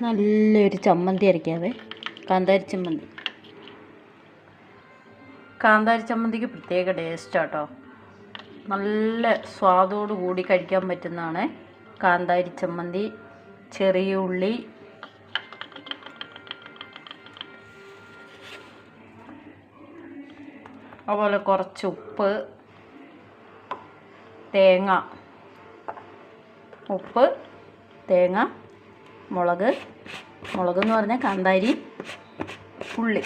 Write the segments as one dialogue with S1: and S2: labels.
S1: നല്ലൊരു ചമ്മന്തി അരയ്ക്കാവേ. കാന്താരി ചമ്മന്തി. കാന്താരി ചമ്മന്തിക്ക് പ്രത്യേക ടേസ്റ്റ് കേട്ടോ നല്ല സ്വാദോട് കൂടി കഴിക്കാൻ പറ്റുന്നതാണ് കാന്താരി ചമ്മന്തി ചെറിയ ഉള്ളി. അതുപോലെ കുറച്ച് ഉപ്പ് തേങ്ങ. ഉപ്പ് തേങ്ങ മുളക്. മുളക് എന്ന് പറഞ്ഞാൽ കാന്താരി ഉള്ളി.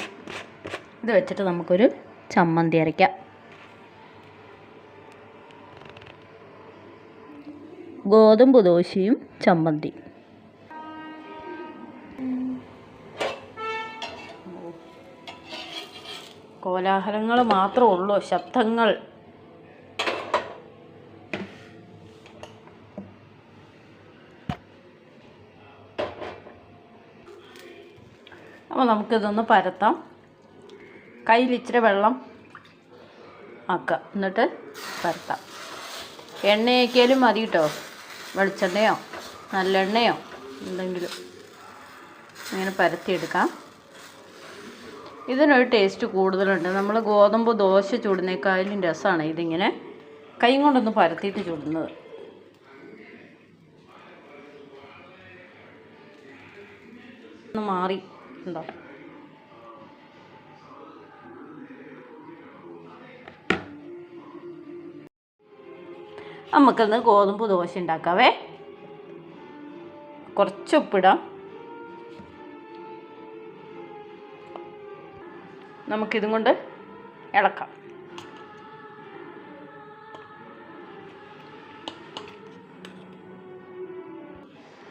S1: ഇത് വെച്ചിട്ട് നമുക്കൊരു ചമ്മന്തി അരയ്ക്കാം. ഗോതമ്പ് ദോശയും ചമ്മന്തി. കോലാഹലങ്ങൾ മാത്രമേ ഉള്ളൂ. ശബ്ദങ്ങൾ. അപ്പോൾ നമുക്കിതൊന്ന് പരത്താം. കയ്യിൽ ഇച്ചിരി വെള്ളം ആക്കുക എന്നിട്ട് പരത്താം. എണ്ണയൊക്കെയാലും മതി കേട്ടോ. വെളിച്ചെണ്ണയോ നല്ലെണ്ണയോ എന്തെങ്കിലും ഇങ്ങനെ പരത്തിയെടുക്കാം. ഇതിനൊരു ടേസ്റ്റ് കൂടുതലുണ്ട്. നമ്മൾ ഗോതമ്പ് ദോശ ചൂടുന്നേക്കാളും രസമാണ് ഇതിങ്ങനെ. കൈ കൊണ്ടൊന്ന് പരത്തിയിട്ട് ചൂടുന്നത്. ഒന്ന് മാറി. ഉണ്ടോ നമുക്കിന്ന് ഗോതമ്പ് ദോശ ഉണ്ടാക്കാവേ. കുറച്ച് ഉപ്പിടാം. നമുക്കിതും കൊണ്ട് ഇളക്കാം.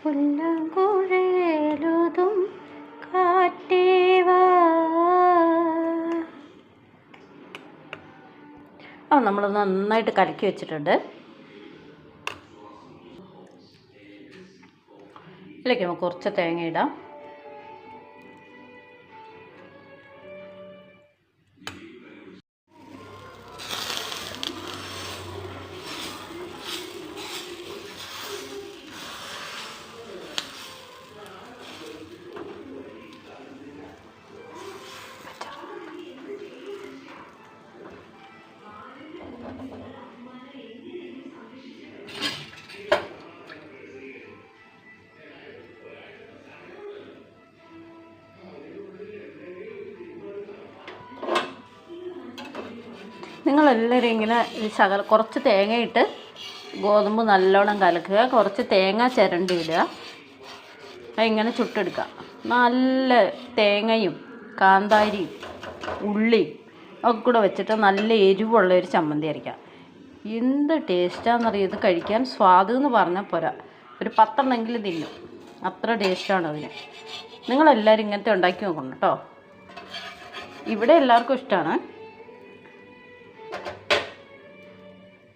S1: പുല്ലകുഴലുതും നമ്മൾ നന്നായിട്ട് കലക്കി വെച്ചിട്ടുണ്ട്. ഇതിലേക്ക് നമുക്ക് കുറച്ച് തേങ്ങ ഇടാം. നിങ്ങളെല്ലാവരും ഇങ്ങനെ ഈ ശകല കുറച്ച് തേങ്ങയിട്ട് ഗോതമ്പ് നല്ലോണം കലക്കുക. കുറച്ച് തേങ്ങ ചിരണ്ടി ഇടുക. അതിങ്ങനെ ചുട്ടെടുക്കുക. നല്ല തേങ്ങയും കാന്താരിയും ഉള്ളിയും ഒക്കെ കൂടെ വെച്ചിട്ട് നല്ല എരിവുള്ള ഒരു ചമ്മന്തി അരയ്ക്കാം എന്ത് ടേസ്റ്റാണെന്നറിയാം ഇത് കഴിക്കാൻ സ്വാദ് എന്ന് പറഞ്ഞാൽ പോരാ. ഒരു പത്തെണ്ണമെങ്കിലും തിന്നും. അത്ര ടേസ്റ്റാണ് അതിന്. നിങ്ങളെല്ലാവരും ഇങ്ങനത്തെ ഉണ്ടാക്കി നോക്കണം കേട്ടോ. ഇവിടെ എല്ലാവർക്കും ഇഷ്ടമാണ്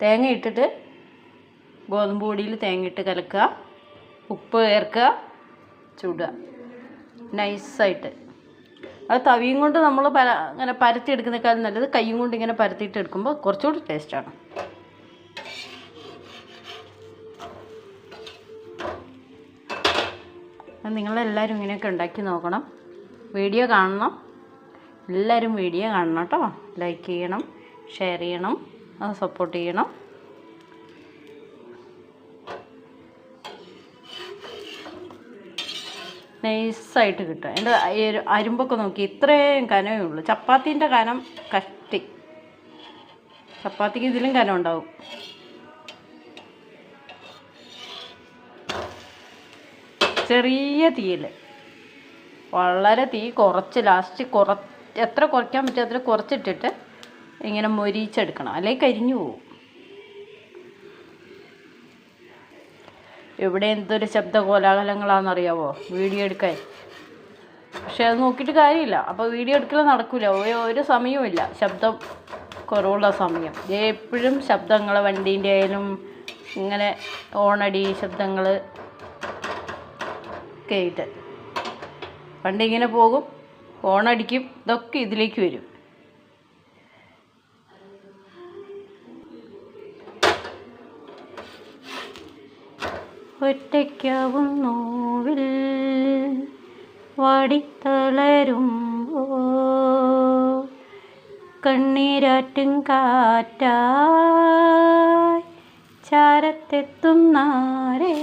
S1: തേങ്ങ ഇട്ടിട്ട് ഗോതമ്പ് പൊടിയിൽ തേങ്ങ ഇട്ട് കലക്കുക. ഉപ്പ് ചേർക്കുക. ചുടുക. നൈസായിട്ട്. അത് തവിയും കൊണ്ട് നമ്മൾ പര അങ്ങനെ പരത്തി എടുക്കുന്നേക്കാളും നല്ലത് കൈയും കൊണ്ട് ഇങ്ങനെ പരത്തിയിട്ട് എടുക്കുമ്പോൾ കുറച്ചുകൂടി ടേസ്റ്റാണ് നിങ്ങളെല്ലാവരും ഇങ്ങനെയൊക്കെ ഉണ്ടാക്കി നോക്കണം. വീഡിയോ കാണണം. എല്ലാവരും വീഡിയോ കാണണം കേട്ടോ. ലൈക്ക് ചെയ്യണം ഷെയർ ചെയ്യണം. അത് സപ്പോർട്ട് ചെയ്യണം. നൈസായിട്ട് കിട്ടുക എന്റെ അരുമ്പൊക്കെ നോക്കി ഇത്രയും കനമേ ഉള്ളൂ. ചപ്പാത്തീന്റെ കനം കഷ്ടി. ചപ്പാത്തിക്ക് ഇതിലും കനം ഉണ്ടാവും. ചെറിയ തീയിൽ. വളരെ തീ കുറച്ച് ലാസ്റ്റ് കുറ എത്ര കുറയ്ക്കാൻ പറ്റും അത്ര കുറച്ചിട്ടിട്ട് ഇങ്ങനെ മൊരിച്ചെടുക്കണം. അല്ലെങ്കിൽ കരിഞ്ഞു പോവും. ഇവിടെ എന്തൊരു ശബ്ദ കോലാഹലങ്ങളാണെന്നറിയാവോ? വീഡിയോ എടുക്കാൻ. പക്ഷെ അത് നോക്കിയിട്ട് കാര്യമില്ല. അപ്പോൾ വീഡിയോ എടുക്കൽ നടക്കില്ല ഒരു സമയവുമില്ല. ശബ്ദം കുറവുള്ള സമയം. എപ്പോഴും ശബ്ദങ്ങൾ വണ്ടീന്റെ ആയാലും ഇങ്ങനെ ഓണടി ശബ്ദങ്ങൾ കേട്ട് ഇങ്ങനെ പോകും ഓണടിക്കും ഇതൊക്കെ ഇതിലേക്ക് വരും. ഒറ്റയ്ക്കാവും നോവിൽ വാടിത്തളരുമ്പോ കണ്ണീരാറ്റും കാറ്റായി ചാരത്തെത്തുന്നാരേ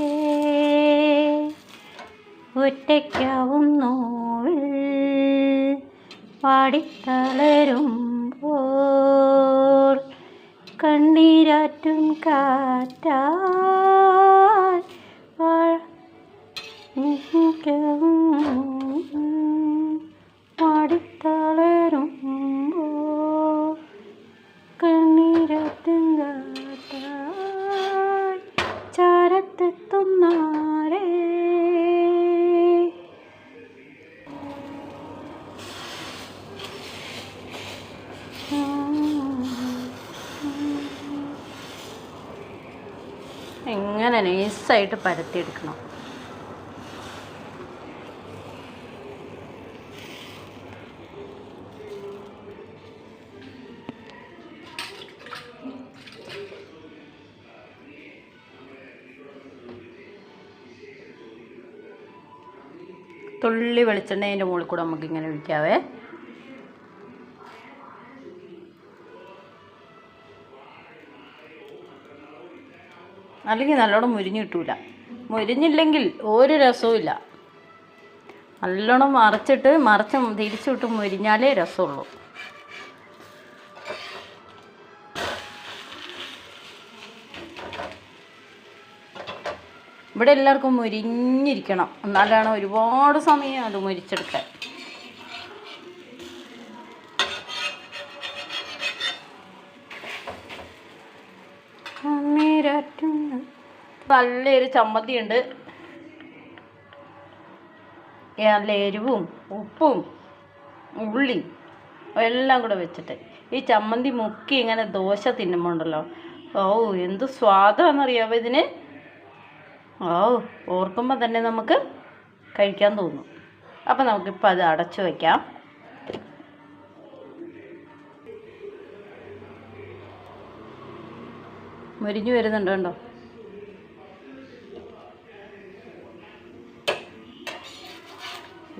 S1: ഒറ്റയ്ക്കാവും നോവിൽ പാടിത്തളരുമ്പോൾ കണ്ണീരാറ്റും കാറ്റായി നൈസായിട്ട് പരത്തിയെടുക്കണം. തുള്ളി വെളിച്ചെണ്ണ അതിന്റെ മുകളിൽ കൂടെ നമുക്കിങ്ങനെ ഒഴിക്കാവേ. അല്ലെങ്കിൽ നല്ലോണം മുരിഞ്ഞ് കിട്ടൂല. മുരിഞ്ഞില്ലെങ്കിൽ ഒരു രസവും ഇല്ല. നല്ലോണം മറിച്ചിട്ട് മറിച്ച് തിരിച്ചിട്ട് മുരിഞ്ഞാലേ രസമുള്ളൂ. ഇവിടെ എല്ലാവർക്കും മുരിഞ്ഞിരിക്കണം. എന്നാലാണ് ഒരുപാട് സമയം അത് മുരിച്ചെടുക്കാൻ. നല്ലൊരു ചമ്മന്തി ഉണ്ട് നല്ല എരിവും ഉപ്പും ഉള്ളി എല്ലാം കൂടെ വെച്ചിട്ട്. ഈ ചമ്മന്തി മുക്കി ഇങ്ങനെ ദോശ തിന്നുമ്പോൾ ഉണ്ടല്ലോ ഓ എന്ത് സ്വാദാണെന്നറിയാവോ ഇതിന്? ഓ ഓർക്കുമ്പോൾ തന്നെ നമുക്ക് കഴിക്കാൻ തോന്നും. അപ്പം നമുക്കിപ്പോൾ അത് അടച്ചു വയ്ക്കാം മുരിഞ്ഞു വരുന്നുണ്ട് കണ്ടോ?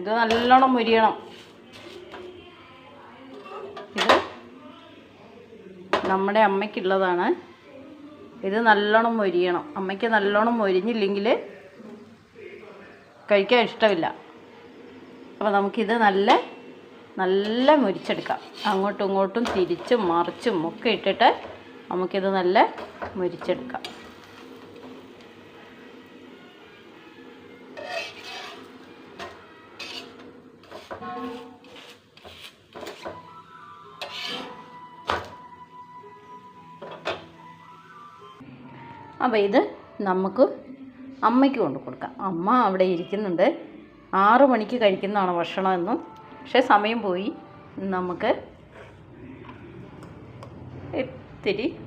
S1: ഇത് നല്ലോണം മുരിയണം. ഇത് നമ്മുടെ അമ്മയ്ക്കുള്ളതാണ്. ഇത് നല്ലോണം മൊരിയണം. അമ്മയ്ക്ക് നല്ലോണം മൊരിഞ്ഞില്ലെങ്കിൽ കഴിക്കാൻ ഇഷ്ടമില്ല. അപ്പോൾ നമുക്കിത് നല്ല നല്ല മുരിച്ചെടുക്കാം. അങ്ങോട്ടും ഇങ്ങോട്ടും തിരിച്ചും മറിച്ചും ഒക്കെ ഇട്ടിട്ട് നമുക്കിത് നല്ല മുരിച്ചെടുക്കാം. അപ്പോൾ ഇത് നമുക്ക് അമ്മയ്ക്ക് കൊണ്ട് കൊടുക്കാം. അമ്മ അവിടെ ഇരിക്കുന്നുണ്ട്. ആറ് മണിക്ക് കഴിക്കുന്നതാണ് ഭക്ഷണം എന്നും. പക്ഷേ സമയം പോയി. നമുക്ക് ഇത്തിരി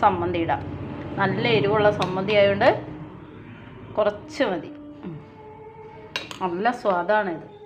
S1: സമ്മന്തി ഇടാം. നല്ല എരിവുള്ള സമ്മന്തി ആയതുകൊണ്ട് കുറച്ച് മതി. നല്ല സ്വാദാണിത്.